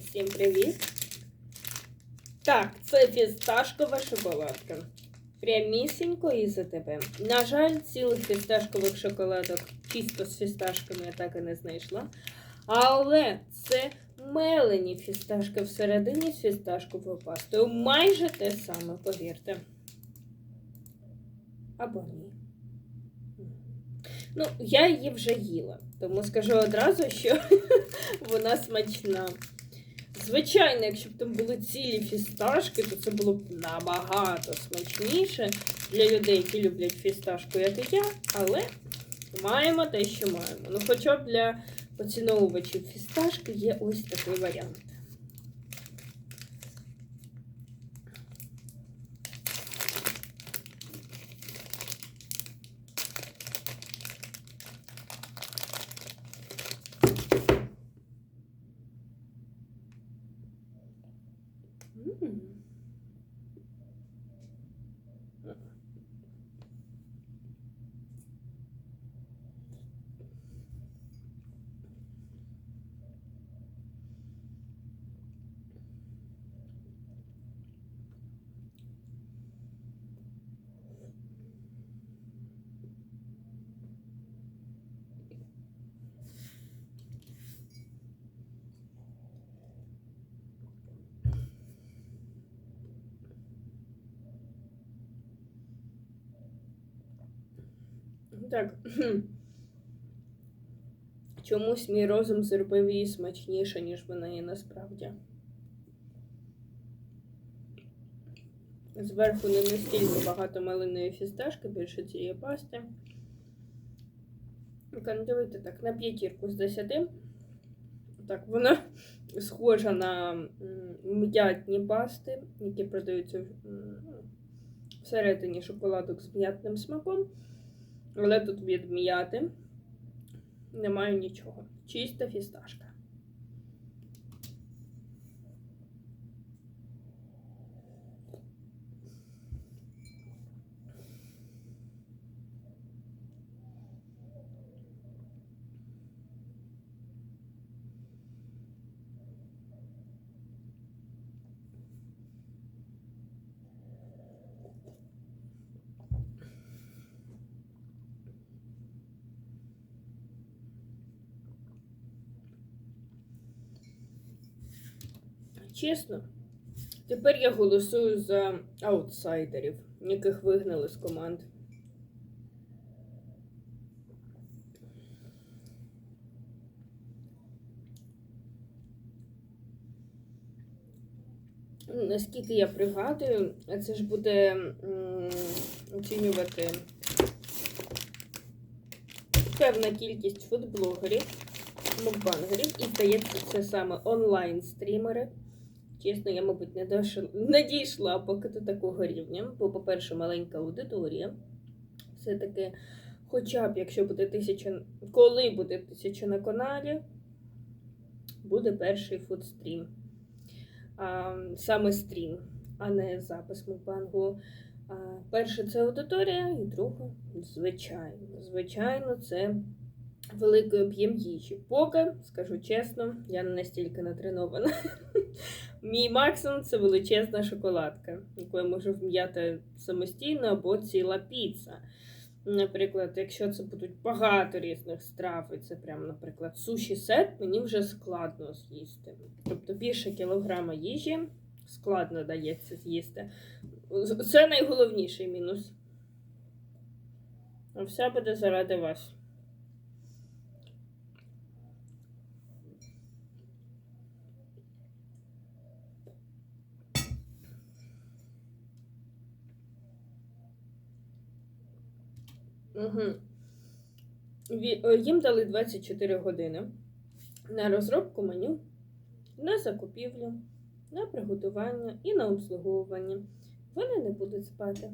Всім привіт! Так, це фісташкова шоколадка. Прямісінько із тебе. На жаль, цілих фісташкових шоколадок чисто з фісташками я так і не знайшла. Але це мелені фісташки всередині з фісташковою пастою. Майже те саме, повірте. Або ні. Ну, я її вже їла, тому скажу одразу, що вона смачна. Звичайно, якщо б там були цілі фісташки, то це було б набагато смачніше для людей, які люблять фісташку, як і я, але маємо те, що маємо. Ну, хоча б для поціновувачів фісташки є ось такий варіант. Так. Чомусь мій розум зробив її смачніше, ніж вона є насправді. Зверху не настільки багато малиної фісташки, більше цієї пасти. Ну давайте так, на п'ятірку з 10. Так, вона схожа на м'ятні пасти, які продаються всередині шоколадок з м'ятним смаком. Але тут від м'яти немає нічого. Чиста фісташка. Чесно, тепер я голосую за аутсайдерів, яких вигнали з команд. Наскільки я пригадую, це ж буде оцінювати певна кількість фудблогерів, мукбангерів, і здається, це саме онлайн-стрімери. Чесно, я, мабуть, не, дош... не дійшла поки до такого рівня. Бо, по-перше, маленька аудиторія. Все-таки, хоча б, якщо буде тисяча, коли буде тисяча на каналі, буде перший фудстрім. А, саме стрім, а не запис мукбангу. Перше це аудиторія, і друге, звичайно. Звичайно, це великий об'єм їжі. Поки, скажу чесно, я не настільки натренована. Мій максимум це величезна шоколадка, яку я можу вм'яти самостійно або ціла піца. Наприклад, якщо це будуть багато різних страв, і це прям, наприклад, суші сет, мені вже складно з'їсти. Тобто більше кілограма їжі складно дається з'їсти. Це найголовніший мінус. А все буде заради вас. Угу. Їм дали 24 години на розробку меню, на закупівлю, на приготування і на обслуговування. Вони не будуть спати.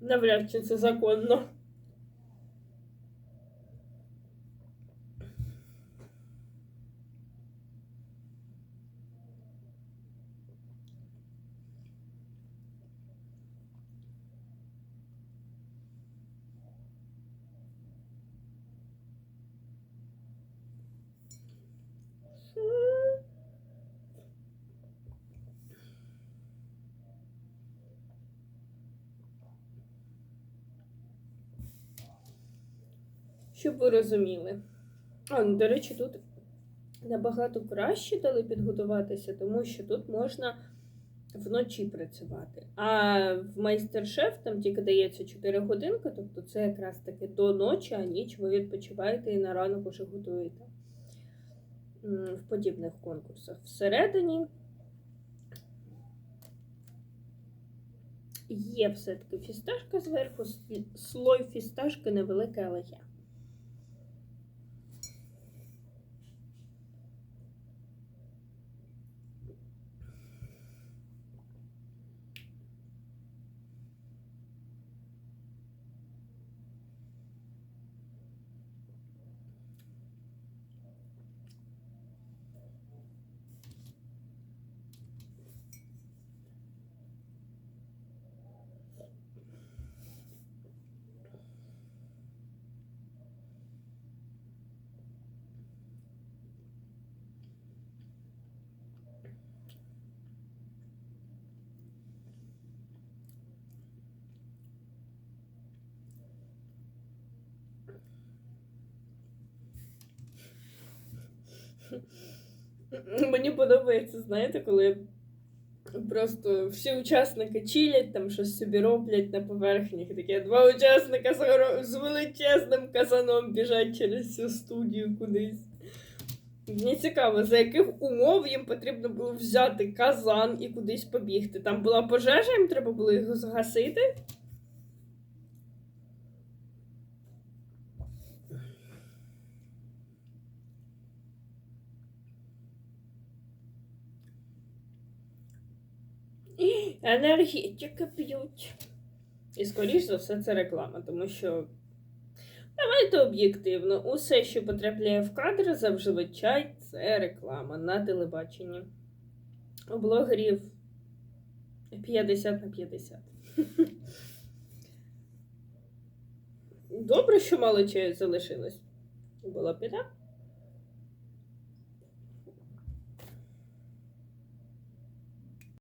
Навряд чи це законно. Щоб ви розуміли. А, ну, до речі, тут набагато краще дали підготуватися, тому що тут можна вночі працювати. А в майстер-шеф там тільки дається 4 годинки, тобто це якраз таки до ночі, а ніч ви відпочиваєте і на ранок уже готуєте. В подібних конкурсах. Всередині є все-таки фісташка зверху, слой фісташки невеликий, але є. Мені подобається, знаєте, коли просто всі учасники чилять, там щось собі роблять на поверхні. і Такі два учасника з, величезним казаном біжать через всю студію кудись. Мені цікаво, за яких умов їм потрібно було взяти казан і кудись побігти. Там була пожежа, їм треба було його згасити. І енергетики п'ють. І, скоріш за все, це реклама, тому що давайте об'єктивно, усе, що потрапляє в кадр, зазвичай це реклама на телебаченні. У блогерів 50 на 50. Добре, що мало чаю залишилось. Була б біда.